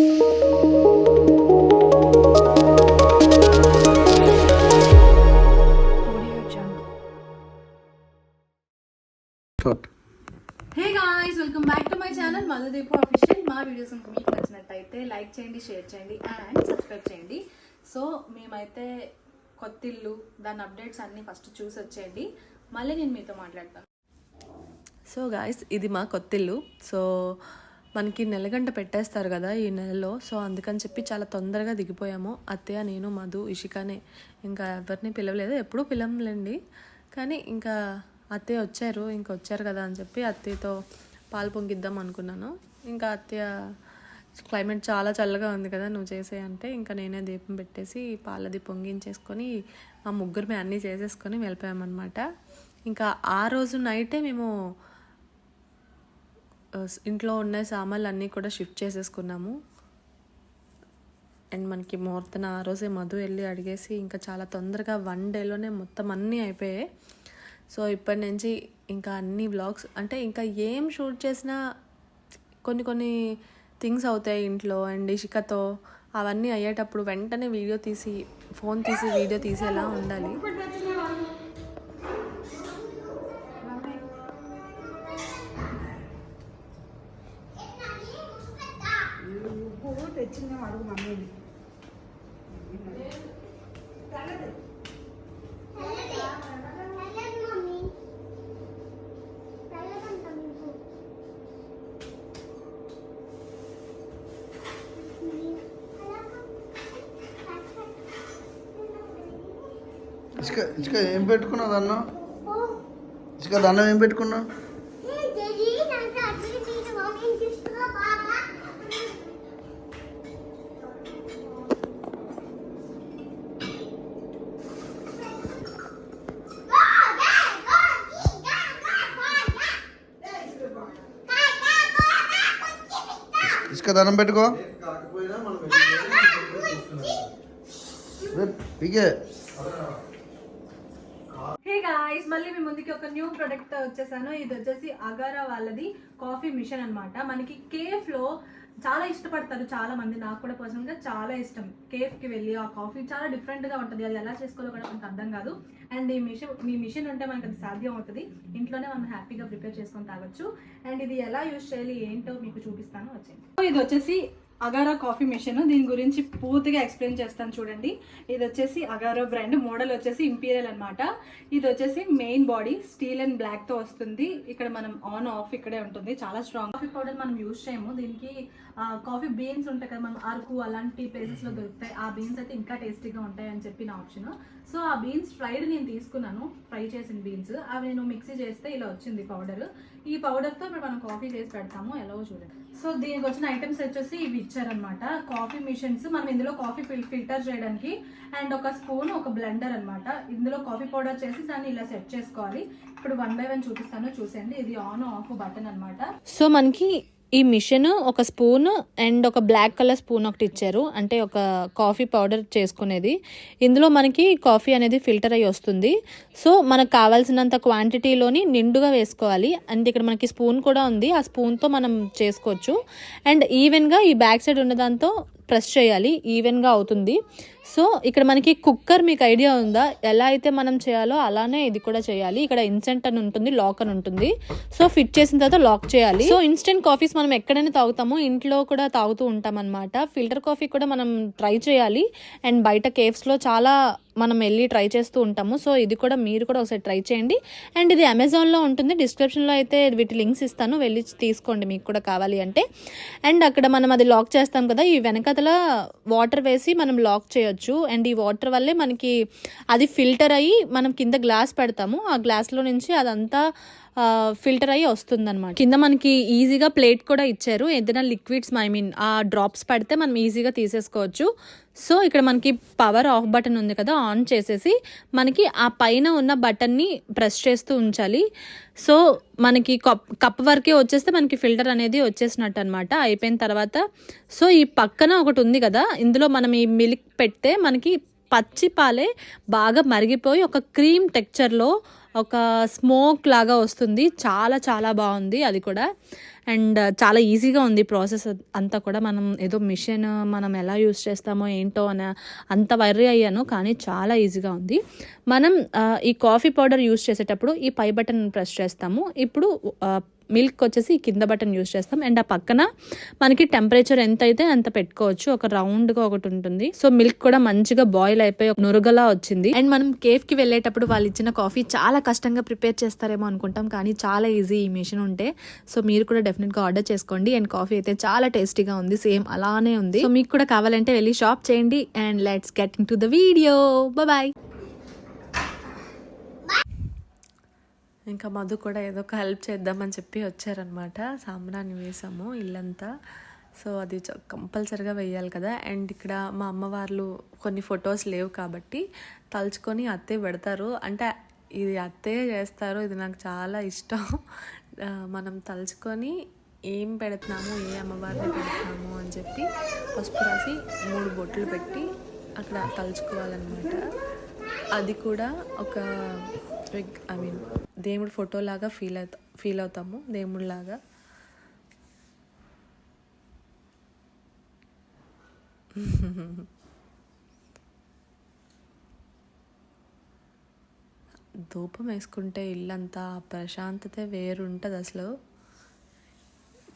Hey guys welcome back to my channel Madhudeepu official మా videos కనుక మీకు నచ్చినట్టయితే లైక్ చేయండి షేర్ చేయండి అండ్ సబ్స్క్రైబ్ చేయండి. సో మేమైతే కొత్త ఇల్లు దాని అప్డేట్స్ అన్నీ ఫస్ట్ చూసి వచ్చేయండి. మళ్ళీ నేను మీతో మాట్లాడతాను. సో గాయస్ ఇది మా కొత్త ఇల్లు. సో మనకి నెలగంట పెట్టేస్తారు కదా ఈ నెలలో. సో అందుకని చెప్పి చాలా తొందరగా దిగిపోయాము. అత్తయ్య నేను మధు ఇషికానే. ఇంకా ఎవరిని పిలవలేదు. ఎప్పుడూ పిలవలేండి కానీ ఇంకా అత్తయ్య వచ్చారు. ఇంకా వచ్చారు కదా అని చెప్పి అత్తయ్యతో పాలు పొంగిద్దాం అనుకున్నాను. ఇంకా అత్తయ్య క్లైమేట్ చాలా చల్లగా ఉంది కదా నువ్వు చేసే అంటే ఇంకా నేనే దీపం పెట్టేసి పాలది పొంగించేసుకొని మా ముగ్గురు మేము అన్నీ చేసేసుకొని వెళ్ళిపోయామన్నమాట. ఇంకా ఆ రోజు నైటే మేము ఇంట్లో ఉన్న సామాన్లు అన్నీ కూడా షిఫ్ట్ చేసేసుకున్నాము. అండ్ మనకి ముహూర్తన ఆ రోజే మధు వెళ్ళి అడిగేసి ఇంకా చాలా తొందరగా వన్ డేలోనే మొత్తం అన్నీ అయిపోయాయి. సో ఇప్పటి నుంచి ఇంకా అన్ని బ్లాగ్స్ అంటే ఇంకా ఏం షూట్ చేసినా కొన్ని కొన్ని థింగ్స్ అవుతాయి ఇంట్లో. అండ్ ఇషికతో అవన్నీ అయ్యేటప్పుడు వెంటనే వీడియో తీసి ఫోన్ తీసి వీడియో తీసేలా ఉండాలి. తెచ్చిందే అడుగు మమ్మీని ఇసుక ఇసుక ఏం పెట్టుకున్నావు దన్నం? ఇసుక దన్నం ఏం పెట్టుకున్నావు? ఇసుక పెట్టుకో. పీకే. హే మళ్ళీ మీ ముందుకి ఒక న్యూ ప్రొడక్ట్ వచ్చేసాను. ఇది వచ్చేసి అగారా వాళ్ళది కాఫీ మిషన్ అన్నమాట. మనకి కేఫ్లో చాలా ఇష్టపడతారు చాలా మంది. నాకు కూడా పర్సనల్గా చాలా ఇష్టం. కేఫ్కి వెళ్ళి ఆ కాఫీ చాలా డిఫరెంట్గా ఉంటుంది. అది ఎలా చేసుకోవాలో కూడా మనకు అర్థం కాదు. అండ్ ఈ మిషన్ మీ మిషన్ ఉంటే మనకు అది సాధ్యం అవుతుంది. ఇంట్లోనే మనం హ్యాపీగా ప్రిపేర్ చేసుకొని తాగొచ్చు. అండ్ ఇది ఎలా యూజ్ చేయాలి ఏంటో మీకు చూపిస్తాను. వచ్చేయండి. ఇది వచ్చేసి అగారా కాఫీ మిషన్ దీని గురించి పూర్తిగా ఎక్స్ప్లెయిన్ చేస్తాను చూడండి. ఇది వచ్చేసి అగారో బ్రాండ్ మోడల్ వచ్చేసి ఇంపీరియల్ అన్నమాట. ఇది వచ్చేసి మెయిన్ బాడీ స్టీల్ అండ్ బ్లాక్తో వస్తుంది. ఇక్కడ మనం ఆన్ ఆఫ్ ఇక్కడే ఉంటుంది. చాలా స్ట్రాంగ్ కాఫీ పౌడర్ మనం యూజ్ చేయము. దీనికి కాఫీ బీన్స్ ఉంటాయి కదా మనం అరకు అలాంటి ప్లేసెస్లో దొరుకుతాయి. ఆ బీన్స్ అయితే ఇంకా టేస్టీగా ఉంటాయి అని చెప్పి నా ఆప్షన్ సో ఆ బీన్స్ ఫ్రైడ్ నేను తీసుకున్నాను. ఫ్రై చేసిన బీన్స్ అవి నేను మిక్సీ చేస్తే ఇలా వచ్చింది పౌడర్ ఈ పౌడర్తో ఇప్పుడు మనం కాఫీ చేసి పెడతాము ఎలాగో చూడండి. సో దీనికి వచ్చిన ఐటమ్స్ వచ్చేసి ఇవి ఇచ్చారనమాట కాఫీ మిషన్స్ మనం ఇందులో కాఫీ ఫిల్టర్ చేయడానికి అండ్ ఒక స్పూన్ ఒక బ్లెండర్ అన్నమాట. ఇందులో కాఫీ పౌడర్ చేసి దాన్ని ఇలా సెట్ చేసుకోవాలి. ఇప్పుడు వన్ బై వన్ చూపిస్తాను చూసేయండి. ఇది ఆన్ ఆఫ్ బటన్ అన్నమాట. సో మనకి ఈ మిషన్ ఒక స్పూన్ అండ్ ఒక బ్లాక్ కలర్ స్పూన్ ఒకటి ఇచ్చారు. అంటే ఒక కాఫీ పౌడర్ చేసుకునేది. ఇందులో మనకి కాఫీ అనేది ఫిల్టర్ అయ్యి వస్తుంది. సో మనకు కావాల్సినంత క్వాంటిటీలోని నిండుగా వేసుకోవాలి. అండ్ ఇక్కడ మనకి స్పూన్ కూడా ఉంది. ఆ స్పూన్తో మనం చేసుకోవచ్చు. అండ్ ఈవెన్గా ఈ బ్యాక్ సైడ్ ఉన్న దాంతో ప్రెస్ చేయాలి. ఈవెన్గా అవుతుంది. సో ఇక్కడ మనకి కుక్కర్ మీకు ఐడియా ఉందా? ఎలా అయితే మనం చేయాలో అలానే ఇది కూడా చేయాలి. ఇక్కడ ఇన్స్టెంట్ అని ఉంటుంది లాక్ అని ఉంటుంది. సో ఫిట్ చేసిన తర్వాత లాక్ చేయాలి. సో ఇన్స్టెంట్ కాఫీస్ మనం ఎక్కడైనా తాగుతాము ఇంట్లో కూడా తాగుతూ ఉంటాం అనమాట ఫిల్టర్ కాఫీ కూడా మనం ట్రై చేయాలి. అండ్ బయట కేవ్స్లో చాలా మనం వెళ్ళి ట్రై చేస్తూ ఉంటాము. సో ఇది కూడా మీరు కూడా ఒకసారి ట్రై చేయండి. అండ్ ఇది అమెజాన్లో ఉంటుంది. డిస్క్రిప్షన్లో అయితే వీటి లింక్స్ ఇస్తాను. వెళ్ళి తీసుకోండి మీకు కూడా కావాలి అంటే. అండ్ అక్కడ మనం అది లాక్ చేస్తాం కదా ఈ వెనకతల వాటర్ వేసి మనం లాక్ చేయొచ్చు. అండ్ ఈ వాటర్ వల్లే మనకి అది ఫిల్టర్ అయ్యి మనం కింద గ్లాస్ పెడతాము. ఆ గ్లాస్లో నుంచి అదంతా ఫిల్టర్ అయ్యి వస్తుందన్నమాట. కింద మనకి ఈజీగా ప్లేట్ కూడా ఇచ్చారు. ఏదైనా లిక్విడ్స్ ఐ మీన్ ఆ డ్రాప్స్ పడితే మనం ఈజీగా తీసేసుకోవచ్చు. సో ఇక్కడ మనకి పవర్ ఆఫ్ బటన్ ఉంది కదా ఆన్ చేసేసి మనకి ఆ పైన ఉన్న బటన్ని ప్రెస్ చేస్తూ ఉంచాలి. సో మనకి కప్ కప్ వరకే వచ్చేస్తే మనకి ఫిల్టర్ అనేది వచ్చేసినట్టు అనమాట అయిపోయిన తర్వాత. సో ఈ పక్కన ఒకటి ఉంది కదా ఇందులో మనం ఈ మిల్క్ పెడితే మనకి పచ్చి పాలే బాగా మరిగిపోయి ఒక క్రీమ్ టెక్చర్లో ఒక స్మోక్ లాగా వస్తుంది. చాలా చాలా బాగుంది అది కూడా. అండ్ చాలా ఈజీగా ఉంది ప్రాసెస్ అంతా కూడా మనం ఏదో మిషన్ మనం ఎలా యూస్ చేస్తామో ఏంటో అని అంత వర్రీ అయ్యాను కానీ చాలా ఈజీగా ఉంది. మనం ఈ కాఫీ పౌడర్ యూస్ చేసేటప్పుడు ఈ పై బటన్ ప్రెస్ చేస్తాము. ఇప్పుడు మిల్క్ వచ్చేసి కింద బటన్ యూస్ చేస్తాం. అండ్ ఆ పక్కన మనకి టెంపరేచర్ ఎంత అయితే అంత పెట్టుకోవచ్చు. ఒక రౌండ్గా ఒకటి ఉంటుంది. సో మిల్క్ కూడా మంచిగా బాయిల్ అయిపోయి ఒక వచ్చింది. అండ్ మనం కేఫ్కి వెళ్ళేటప్పుడు వాళ్ళు ఇచ్చిన కాఫీ చాలా కష్టంగా ప్రిపేర్ చేస్తారేమో అనుకుంటాం. కానీ చాలా ఈజీ ఈ మిషన్ ఉంటే. సో మీరు కూడా డెఫినెట్గా ఆర్డర్ చేసుకోండి. అండ్ కాఫీ అయితే చాలా టేస్టీగా ఉంది. సేమ్ అలానే ఉంది. సో మీకు కూడా కావాలంటే వెళ్ళి షాప్ చేయండి. And let's get into the video. Bye ఇంకా మధు కూడా ఏదో ఒక హెల్ప్ చేద్దామని చెప్పి వచ్చారనమాట. సాంబ్రాన్ని వేసాము ఇల్లంతా. సో అది కంపల్సరిగా వేయాలి కదా. అండ్ ఇక్కడ మా అమ్మవార్లు కొన్ని ఫొటోస్ లేవు కాబట్టి తలుచుకొని అత్తే పెడతారు. అంటే ఇది అత్తే చేస్తారు. ఇది నాకు చాలా ఇష్టం. మనం తలుచుకొని ఏం పెడుతున్నాము ఏ అమ్మవారిని పెడుతున్నాము అని చెప్పి పసుపు రాసి మూడు బొట్లు పెట్టి అక్కడ తలుచుకోవాలన్నమాట. అది కూడా ఒక ఐ మీన్ దేవుడు ఫోటోలాగా ఫీల్ అవుతా ఫీల్ అవుతాము దేవుడిలాగా. ధూపం వేసుకుంటే ఇల్లంతా ప్రశాంతత వేరుంటుంది అసలు.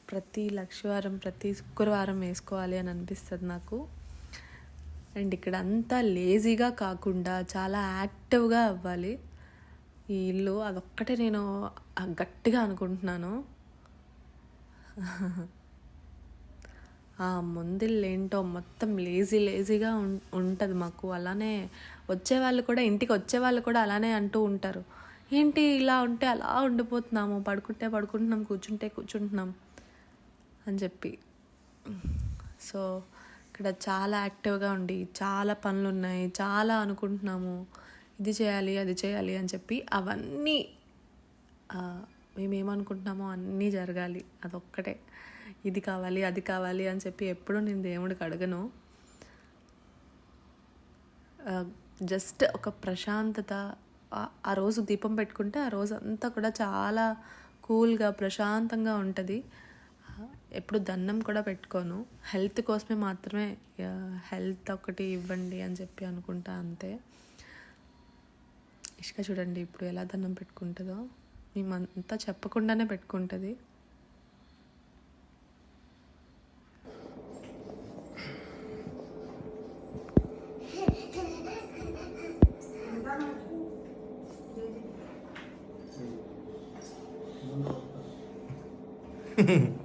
ప్రతి లక్షవారం ప్రతి శుక్రవారం వేసుకోవాలి అని అనిపిస్తుంది నాకు. అండ్ ఇక్కడ అంతా లేజీగా కాకుండా చాలా యాక్టివ్గా అవ్వాలి. ఈ ఇల్లు అదొక్కటే నేను గట్టిగా అనుకుంటున్నాను. ఆ ముందిల్లు ఏంటో మొత్తం లేజీ లేజీగా ఉం ఉంటుంది మాకు. అలానే వచ్చేవాళ్ళు కూడా ఇంటికి వచ్చేవాళ్ళు కూడా అలానే అంటూ ఉంటారు. ఏంటి ఇలా ఉంటే అలా ఉండిపోతున్నాము పడుకుంటే పడుకుంటున్నాం కూర్చుంటే కూర్చుంటున్నాం అని చెప్పి. సో ఇక్కడ చాలా యాక్టివ్గా ఉండి చాలా పనులు ఉన్నాయి చాలా అనుకుంటున్నాము. ఇది చేయాలి అది చేయాలి అని చెప్పి అవన్నీ మేమేమనుకుంటున్నామో మేము ఏమనుకుంటున్నామో అన్నీ జరగాలి. అదొక్కటే. ఇది కావాలి అది కావాలి అని చెప్పి ఎప్పుడూ నేను దేవుడికి అడగను. జస్ట్ ఒక ప్రశాంతత ఆ రోజు దీపం పెట్టుకుంటే ఆ రోజు అంతా కూడా చాలా కూల్గా ప్రశాంతంగా ఉంటుంది. ఎప్పుడు దండం కూడా పెట్టుకోను. హెల్త్ కోసమే మాత్రమే హెల్త్ ఒకటి ఇవ్వండి అని చెప్పి అనుకుంటా అంతే. ఇష్క చూడండి ఇప్పుడు ఎలా దండం పెట్టుకుంటుందో. మేమంతా చెప్పకుండానే పెట్టుకుంటుంది.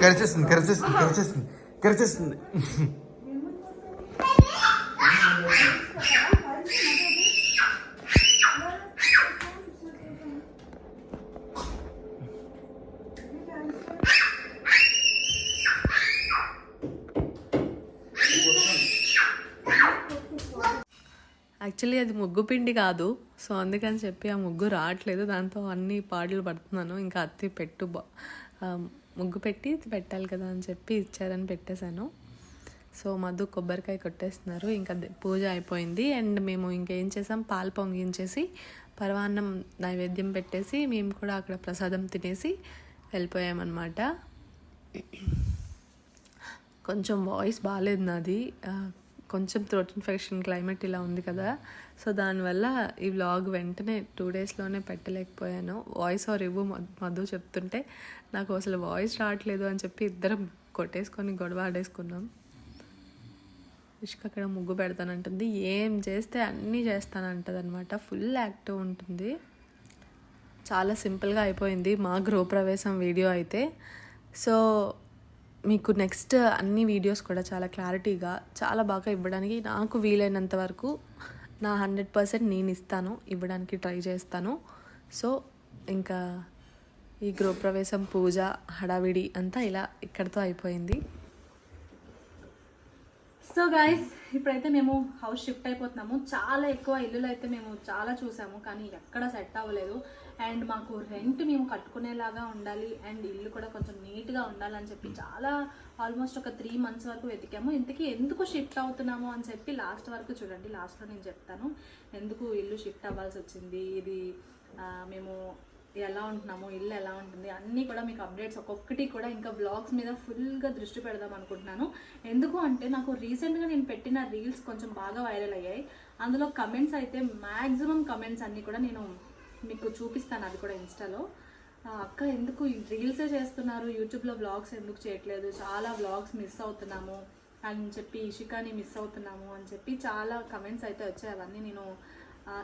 కరిచేస్తుంది కరిచేస్తుంది కరిచేస్తుంది కరిచేస్తుంది యాక్చువల్లీ అది ముగ్గు పిండి కాదు. సో అందుకని చెప్పి ఆ ముగ్గు రావట్లేదు. దాంతో అన్ని పాటలు పడుతున్నాను. ఇంకా అత్తి పెట్టు ముగ్గు పెట్టి పెట్టాలి కదా అని చెప్పి ఇచ్చారని పెట్టేశాను. సో మధు కొబ్బరికాయ కొట్టేస్తున్నారు. ఇంకా పూజ అయిపోయింది. అండ్ మేము ఇంకేం చేసాం? పాలు పొంగించేసి పరవాన్నం నైవేద్యం పెట్టేసి మేము కూడా అక్కడ ప్రసాదం తినేసి వెళ్ళిపోయామన్నమాట. కొంచెం వాయిస్ బాగాలేదు నాది. కొంచెం థ్రోట్ ఇన్ఫెక్షన్ క్లైమేట్ ఇలా ఉంది కదా. సో దానివల్ల ఈ వ్లాగ్ వెంటనే టూ డేస్లోనే పెట్టలేకపోయాను. వాయిస్ ఆర్ ఇవ్వు మధు- మధు చెప్తుంటే నాకు అసలు వాయిస్ రావట్లేదు అని చెప్పి ఇద్దరం కొట్టేసుకొని గొడవ ఆడేసుకున్నాం. ఇష్క అక్కడ ముగ్గు పెడతానంటుంది. ఏం చేస్తే అన్నీ చేస్తానంటది అనమాట ఫుల్ యాక్టివ్ ఉంటుంది. చాలా సింపుల్గా అయిపోయింది మా గృహప్రవేశం వీడియో అయితే. సో మీకు నెక్స్ట్ అన్ని వీడియోస్ కూడా చాలా క్లారిటీగా చాలా బాగా ఇవ్వడానికి నాకు వీలైనంత వరకు నా హండ్రెడ్ పర్సెంట్ నేను ఇస్తాను ఇవ్వడానికి ట్రై చేస్తాను. సో ఇంకా ఈ గృహప్రవేశం పూజ హడావిడి అంతా ఇలా ఇక్కడితో అయిపోయింది. సో గాయస్ ఇప్పుడైతే మేము హౌస్ షిఫ్ట్ అయిపోతున్నాము. చాలా ఎక్కువ ఇల్లులు అయితే మేము చాలా చూసాము కానీ ఎక్కడ సెట్ అవ్వలేదు. అండ్ మాకు రెంట్ మేము కట్టుకునేలాగా ఉండాలి అండ్ ఇల్లు కూడా కొంచెం నీట్గా ఉండాలని చెప్పి చాలా ఆల్మోస్ట్ ఒక త్రీ మంత్స్ వరకు వెతికాము. ఇంతకీ ఎందుకు షిఫ్ట్ అవుతున్నాము అని చెప్పి లాస్ట్ వరకు చూడండి. లాస్ట్లో నేను చెప్తాను. ఎందుకు ఇల్లు షిఫ్ట్ అవ్వాల్సి వచ్చింది? ఇది మేము ఎలా ఉంటున్నాము ఇల్లు ఎలా ఉంటుంది అన్నీ కూడా మీకు అప్డేట్స్ ఒక్కొక్కటి కూడా ఇంకా బ్లాగ్స్ మీద ఫుల్గా దృష్టి పెడదాం అనుకుంటున్నాను. ఎందుకు అంటే నాకు రీసెంట్గా నేను పెట్టిన రీల్స్ కొంచెం బాగా వైరల్ అయ్యాయి. అందులో కమెంట్స్ అయితే మ్యాక్సిమం కమెంట్స్ అన్నీ కూడా నేను మీకు చూపిస్తాను. అది కూడా ఇన్స్టాలో అక్క ఎందుకు రీల్సే చేస్తున్నారు? యూట్యూబ్లో వ్లాగ్స్ ఎందుకు చేయట్లేదు? చాలా వ్లాగ్స్ మిస్ అవుతున్నాము అని చెప్పి ఇషికాని మిస్ అవుతున్నాము అని చెప్పి చాలా కమెంట్స్ అయితే వచ్చాయి. అవన్నీ నేను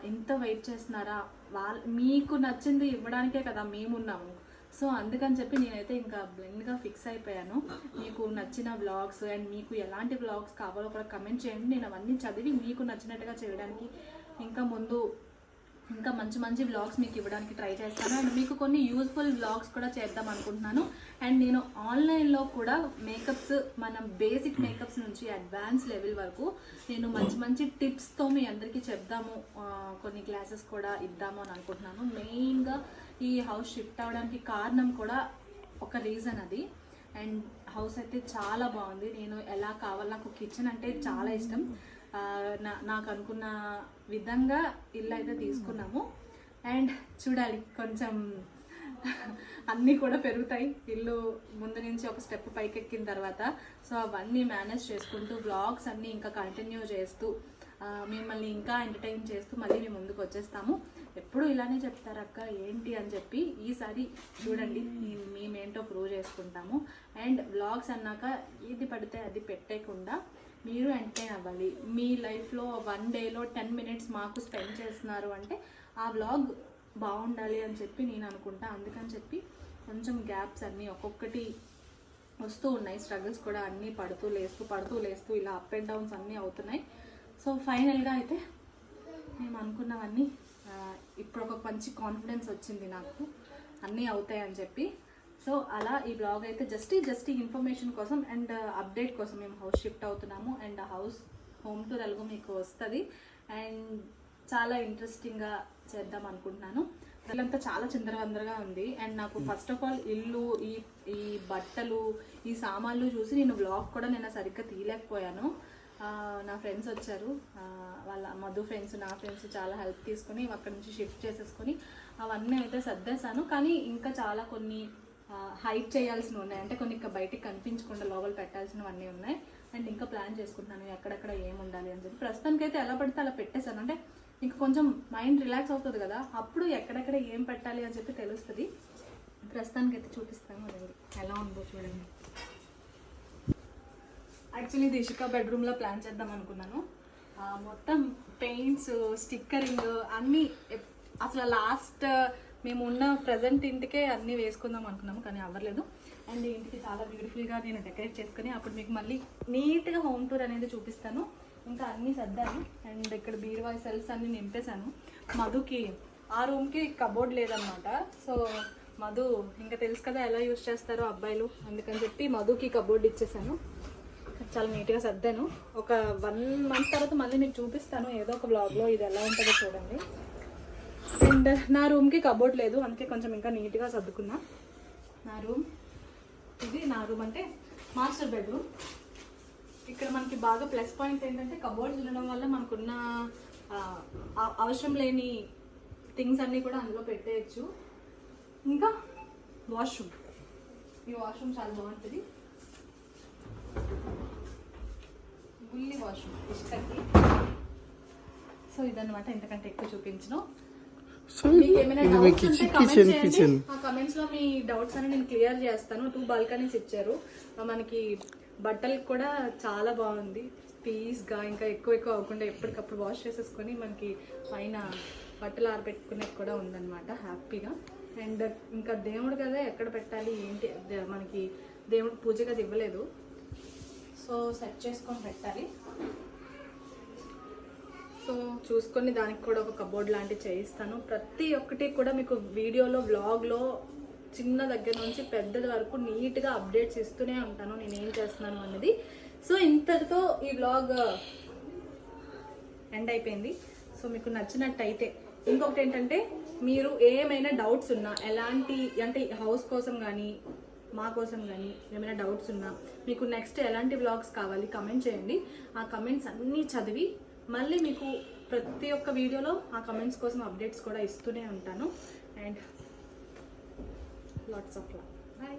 ఎంత వెయిట్ చేస్తున్నారా? వాళ్ళ మీకు నచ్చింది ఇవ్వడానికే కదా మేమున్నాము. సో అందుకని చెప్పి నేనైతే ఇంకా బ్లెండ్గా ఫిక్స్ అయిపోయాను. మీకు నచ్చిన వ్లాగ్స్ అండ్ మీకు ఎలాంటి వ్లాగ్స్ కావాలో కూడా కమెంట్ చేయండి. నేను అవన్నీ చదివి మీకు నచ్చినట్టుగా చేయడానికి ఇంకా ముందు ఇంకా మంచి మంచి వ్లాగ్స్ మీకు ఇవ్వడానికి ట్రై చేస్తాను. అండ్ మీకు కొన్ని యూస్ఫుల్ వ్లాగ్స్ కూడా చేద్దాం అనుకుంటున్నాను. అండ్ నేను ఆన్లైన్లో కూడా మేకప్స్ మనం బేసిక్ మేకప్స్ నుంచి అడ్వాన్స్ లెవెల్ వరకు నేను మంచి మంచి టిప్స్తో మీ అందరికీ చెప్దాము. కొన్ని క్లాసెస్ కూడా ఇద్దాము అని అనుకుంటున్నాను. మెయిన్గా ఈ హౌస్ షిఫ్ట్ అవ్వడానికి కారణం కూడా ఒక రీజన్ అది. అండ్ హౌస్ అయితే చాలా బాగుంది. నేను ఎలా కావాలి నాకు కిచెన్ అంటే చాలా ఇష్టం. నాకు అనుకున్న విధంగా ఇల్లు అయితే తీసుకున్నాము. అండ్ చూడాలి కొంచెం అన్నీ కూడా పెరుగుతాయి. ఇల్లు ముందు నుంచి ఒక స్టెప్ పైకి ఎక్కిన తర్వాత సో అవన్నీ మేనేజ్ చేసుకుంటూ బ్లాగ్స్ అన్నీ ఇంకా కంటిన్యూ చేస్తూ మిమ్మల్ని ఇంకా ఎంటర్టైన్ చేస్తూ మళ్ళీ మేము ముందుకు వచ్చేస్తాము. ఎప్పుడు ఇలానే చెప్తారు అక్క ఏంటి? అని చెప్పి ఈసారి చూడండి మేమేంటో ప్రూవ్ చేసుకుంటాము. అండ్ వ్లాగ్స్ అన్నాక ఇది పడితే అది పెట్టేయకుండా మీరు ఎంటర్టైన్ అవ్వాలి. మీ లైఫ్లో వన్ డేలో టెన్ మినిట్స్ మాకు స్పెండ్ చేస్తున్నారు అంటే ఆ వ్లాగ్ బాగుండాలి అని చెప్పి నేను అనుకుంటా. అందుకని చెప్పి కొంచెం గ్యాప్స్ అన్నీ ఒక్కొక్కటి వస్తూ ఉన్నాయి. స్ట్రగుల్స్ కూడా అన్నీ పడుతూ లేస్తూ పడుతూ లేస్తూ ఇలా అప్ అండ్ డౌన్స్ అన్నీ అవుతున్నాయి. సో ఫైనల్గా అయితే మేము అనుకున్నవన్నీ ఇప్పుడు ఒక మంచి కాన్ఫిడెన్స్ వచ్చింది నాకు. అన్నీ అవుతాయని చెప్పి సో అలా ఈ బ్లాగ్ అయితే జస్ట్ జస్ట్ ఇన్ఫర్మేషన్ కోసం అండ్ అప్డేట్ కోసం మేము హౌస్ షిఫ్ట్ అవుతున్నాము. అండ్ హౌస్ హోమ్ టూర్ ఎలాగో మీకు వస్తుంది. అండ్ చాలా ఇంట్రెస్టింగ్గా చేద్దాం అనుకుంటున్నాను. ఇల్లంతా చాలా చిందరవందరగా ఉంది. అండ్ నాకు ఫస్ట్ ఆఫ్ ఆల్ ఇల్లు ఈ ఈ బట్టలు ఈ సామాన్లు చూసి నేను బ్లాగ్ కూడా నిన్న సరిగ్గా తీయలేకపోయాను. నా ఫ్రెండ్స్ వచ్చారు. వాళ్ళ మధు ఫ్రెండ్స్ నా ఫ్రెండ్స్ చాలా హెల్ప్ తీసుకొని అక్కడి నుంచి షిఫ్ట్ చేసేసుకొని అవన్నీ అయితే సర్దేశాను. కానీ ఇంకా చాలా కొన్ని హైట్ చేయాల్సినవి ఉన్నాయి. అంటే కొన్ని ఇంకా బయటికి కనిపించకుండా లోపల పెట్టాల్సినవన్నీ ఉన్నాయి. అండ్ ఇంకా ప్లాన్ చేసుకుంటున్నాను ఎక్కడెక్కడ ఏం ఉండాలి అని చెప్పి. ప్రస్తుతానికి అయితే ఎలా పడితే అలా పెట్టేశాను. అంటే ఇంకా కొంచెం మైండ్ రిలాక్స్ అవుతుంది కదా. అప్పుడు ఎక్కడెక్కడ ఏం పెట్టాలి అని చెప్పి తెలుస్తుంది. ప్రస్తుతానికైతే చూపిస్తాము చూపిస్తాను ఎలా ఉందో చూడండి. యాక్చువల్లీ ఇది ఇషికా బెడ్రూమ్లో ప్లాన్ చేద్దాం అనుకున్నాను. మొత్తం పెయింట్స్ స్టిక్కరింగ్ అన్నీ అసలు లాస్ట్ మేము ఉన్న ప్రజెంట్ ఇంటికే అన్నీ వేసుకుందాం అనుకున్నాము కానీ అవ్వలేదు. అండ్ ఇంటికి చాలా బ్యూటిఫుల్గా నేను డెకరేట్ చేసుకుని అప్పుడు మీకు మళ్ళీ నీట్గా హోమ్ టూర్ అనేది చూపిస్తాను. ఇంకా అన్నీ సర్దాను. అండ్ ఇక్కడ బీరువాయి సెల్స్ అన్నీ నింపేశాను. మధుకి ఆ రూమ్కి కబోర్డ్ లేదనమాట సో మధు ఇంకా తెలుసు కదా ఎలా యూజ్ చేస్తారో అబ్బాయిలు. అందుకని చెప్పి మధుకి కబోర్డ్ ఇచ్చేసాను చాలా నీట్గా సర్దాను. ఒక వన్ మంత్ తర్వాత మళ్ళీ మీకు చూపిస్తాను. ఏదో ఒక బ్లాగ్లో ఇది ఎలా ఉంటుందో చూడండి. అండ్ నా రూమ్కి కబోర్డ్ లేదు అందుకే కొంచెం ఇంకా నీట్గా సర్దుకున్నా. నా రూమ్ ఇది నా రూమ్ అంటే మాస్టర్ బెడ్రూమ్ ఇక్కడ మనకి బాగా ప్లస్ పాయింట్ ఏంటంటే కబోర్డ్స్ ఉండడం వల్ల మనకున్న అవసరం లేని థింగ్స్ అన్నీ కూడా అందులో పెట్టేయచ్చు. ఇంకా వాష్రూమ్ ఈ వాష్రూమ్ చాలా బాగుంటుంది. గుల్లి వాష్రూమ్ ఇష్టకి. సో ఇదన్నమాట ఇంతకంటే ఎక్కువ చూపించను. సో ఇది మీ కిచెన్ కిచెన్ కమెంట్స్లో మీ డౌట్స్ అని నేను క్లియర్ చేస్తాను. టూ బాల్కనీస్ ఇచ్చారు. మనకి బట్టలకు కూడా చాలా బాగుంది. పీస్గా ఇంకా ఎక్కువ ఎక్కువ అవ్వకుండా ఎప్పటికప్పుడు వాష్ చేసేసుకొని మనకి పైన బట్టలు ఆరబెట్టుకునే కూడా ఉందన్నమాట హ్యాపీగా. అండ్ ఇంకా దేవుడు కదా ఎక్కడ పెట్టాలి ఏంటి? మనకి దేవుడు పూజ గది ఇవ్వలేదు. సో సెట్ చేసుకొని పెట్టాలి. సో చూసుకొని దానికి కూడా ఒక కబోర్డ్ లాంటివి చేయిస్తాను. ప్రతి ఒక్కటి కూడా మీకు వీడియోలో వ్లాగ్లో చిన్న దగ్గర నుంచి పెద్దది వరకు నీట్గా అప్డేట్స్ ఇస్తూనే ఉంటాను నేను ఏం చేస్తున్నాను అనేది సో ఇంతటితో ఈ వ్లాగ్ ఎండ్ అయిపోయింది. సో మీకు నచ్చినట్టయితే ఇంకొకటి ఏంటంటే మీరు ఏమైనా డౌట్స్ ఉన్నా ఎలాంటి అంటే హౌస్ కోసం కానీ మా కోసం కానీ ఏమైనా డౌట్స్ ఉన్నా మీకు నెక్స్ట్ ఎలాంటి వ్లాగ్స్ కావాలి కమెంట్ చేయండి. ఆ కమెంట్స్ అన్నీ చదివి మళ్ళీ మీకు ప్రతి ఒక్క వీడియోలో ఆ కమెంట్స్ కోసం అప్డేట్స్ కూడా ఇస్తూనే ఉంటాను. And lots of love bye